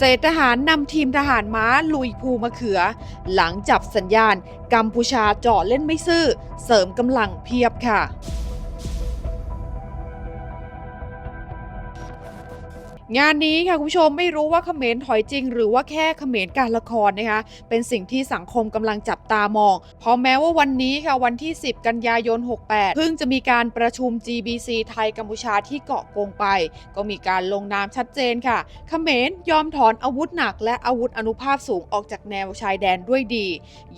เศษทหารนำทีมทหารม้าลุยภูมะเขือ หลังจับสัญญาณ กัมพูชาเจาะเล่นไม่ซื่อ เสริมกำลังเพียบค่ะ งานนี้ค่ะคุณผู้ชมไม่รู้ว่าเขมรถอยจริง หรือว่าแค่เขมรการละครนะคะเป็นสิ่งที่สังคมกำลังจับตามอง เพราะแม้ว่าวันนี้ค่ะวันที่ 10 กันยายน 68 เพิ่งจะมีการประชุม GBC ไทยกัมพูชาที่เกาะกงไป ก็มีการลงนามชัดเจนค่ะเขมรยอมถอนอาวุธหนัก และอาวุธอนุภาพสูงออกจากแนวชายแดนด้วยดี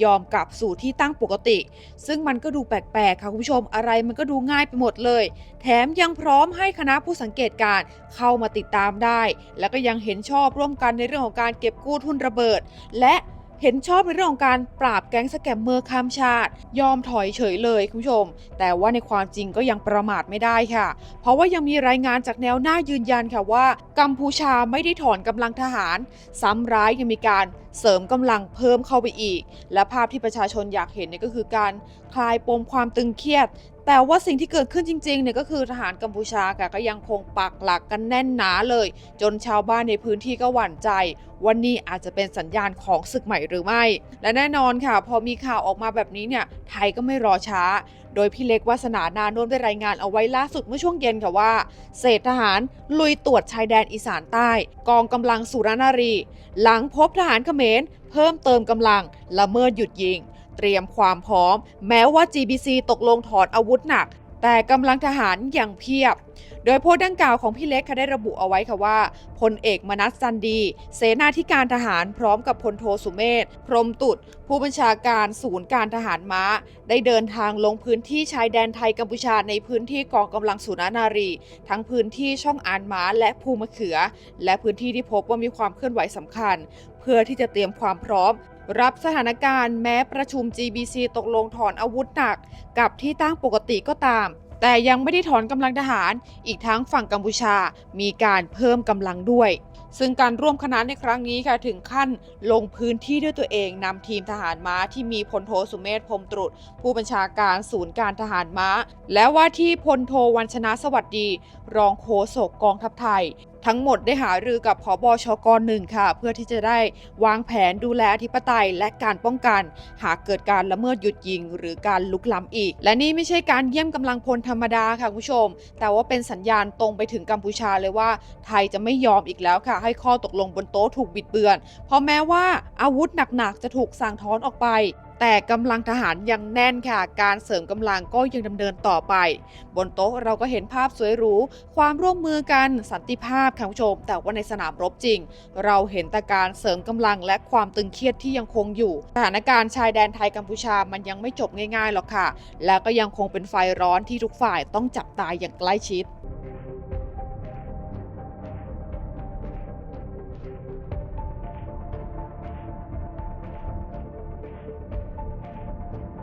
ยอมกลับสู่ที่ตั้งปกติ ซึ่งมันก็ดูแปลกๆค่ะคุณผู้ชมอะไรมันก็ดูง่ายไปหมดเลย แถมยังพร้อมให้คณะผู้สังเกตการเข้ามาติดตามได้ แล้วก็ยังเห็นชอบร่วมกันในเรื่องของการเก็บกู้ทุนระเบิด และเห็นชอบในเรื่องของการปราบแก๊งสแกมเมอร์ข้ามชาติ ยอมถอยเฉยเลยคุณผู้ชม แต่ว่าในความจริงก็ยังประมาทไม่ได้ค่ะ เพราะว่ายังมีรายงานจากแนวหน้ายืนยันค่ะว่า กัมพูชาไม่ได้ถอนกำลังทหาร ซ้ำร้ายยังมีการเสริมกำลังเพิ่มเข้าไปอีก และภาพที่ประชาชนอยากเห็นเนี่ยก็คือการคลายปมความตึงเครียด แต่ว่าสิ่งที่เกิดขึ้นจริงๆเนี่ยก็คือทหารกัมพูชาค่ะก็ยังคงปักหลักกันแน่นหนาเลย จนชาวบ้านในพื้นที่ก็หวั่นใจวันนี้อาจจะเป็นสัญญาณของศึกใหม่หรือไม่ และแน่นอนค่ะ พอมีข่าวออกมาแบบนี้เนี่ยไทยก็ไม่รอช้า โดยพี่เล็กวาสนานานุ่มได้รายงานเอาไว้ล่าสุดเมื่อช่วงเย็นค่ะว่า เศษทหารลุยตรวจชายแดนอีสานใต้ กองกำลังสุรนารี หลังพบทหารเขมรเพิ่มเติมกำลังละเมิดหยุดยิง เตรียมความพร้อม แม้ว่า GBC ตกลงถอนอาวุธหนัก แต่กำลังทหารย่างเพียบ โดยโพสต์ดังกล่าวของพี่เล็กค่ะได้ระบุเอาไว้ค่ะว่าพลเอกมนัสจันดี เสนาธิการทหารพร้อมกับพลโทสุเมธพรมตุดผู้บัญชาการศูนย์การทหารม้า ได้เดินทางลงพื้นที่ชายแดนไทยกัมพูชาในพื้นที่กองกำลังสุนานารี ทั้งพื้นที่ช่องอานม้าและภูมะเขือ และพื้นที่ที่พบว่ามีความเคลื่อนไหวสำคัญ เพื่อที่จะเตรียมความพร้อม รับสถานการณ์แม้ประชุม GBC ตกลงถอนอาวุธหนัก กับที่ตั้งปกติก็ตาม แต่ยังไม่ได้ถอนกำลังทหาร อีกทั้งฝั่งกัมพูชามีการเพิ่มกำลังด้วยซึ่งการร่วมคณะในครั้งนี้ค่ะถึงขั้นลงพื้นที่ด้วยตัวเองนำทีมทหารม้าที่มีพลโทสุเมธพรมตรุษผู้บัญชาการศูนย์การทหารม้า และว่าที่พลโทวันชนะสวัสดี รองโฆษกกองทัพไทย ทั้งหมดได้หารือกับผอบชกหนึ่งค่ะ เพื่อที่จะได้วางแผนดูแลอธิปไตยและการป้องกัน หากเกิดการละเมิดหยุดยิง หรือการลุกล้ำอีก และนี่ไม่ใช่การเยี่ยมกำลังพลธรรมดาค่ะคุณผู้ชม แต่ว่าเป็นสัญญาณตรงไปถึงกัมพูชาเลยว่า ไทยจะไม่ยอมอีกแล้วค่ะ ให้ข้อตกลงบนโต๊ะถูกบิดเบือน เพราะแม้ว่าอาวุธหนักๆจะถูกสั่งถอนออกไป แต่กำลังทหารยังแน่นค่ะ การเสริมกำลังก็ยังดำเนินต่อไป บนโต๊ะเราก็เห็นภาพสวยหรู ความร่วมมือกันสันติภาพค่ะคุณผู้ชม แต่ว่าในสนามรบจริง เราเห็นแต่การเสริมกำลังและความตึงเครียดที่ยังคงอยู่ สถานการณ์ชายแดนไทยกัมพูชามันยังไม่จบง่ายๆหรอกค่ะ และก็ยังคงเป็นไฟร้อนที่ทุกฝ่ายต้องจับตายอย่างใกล้ชิด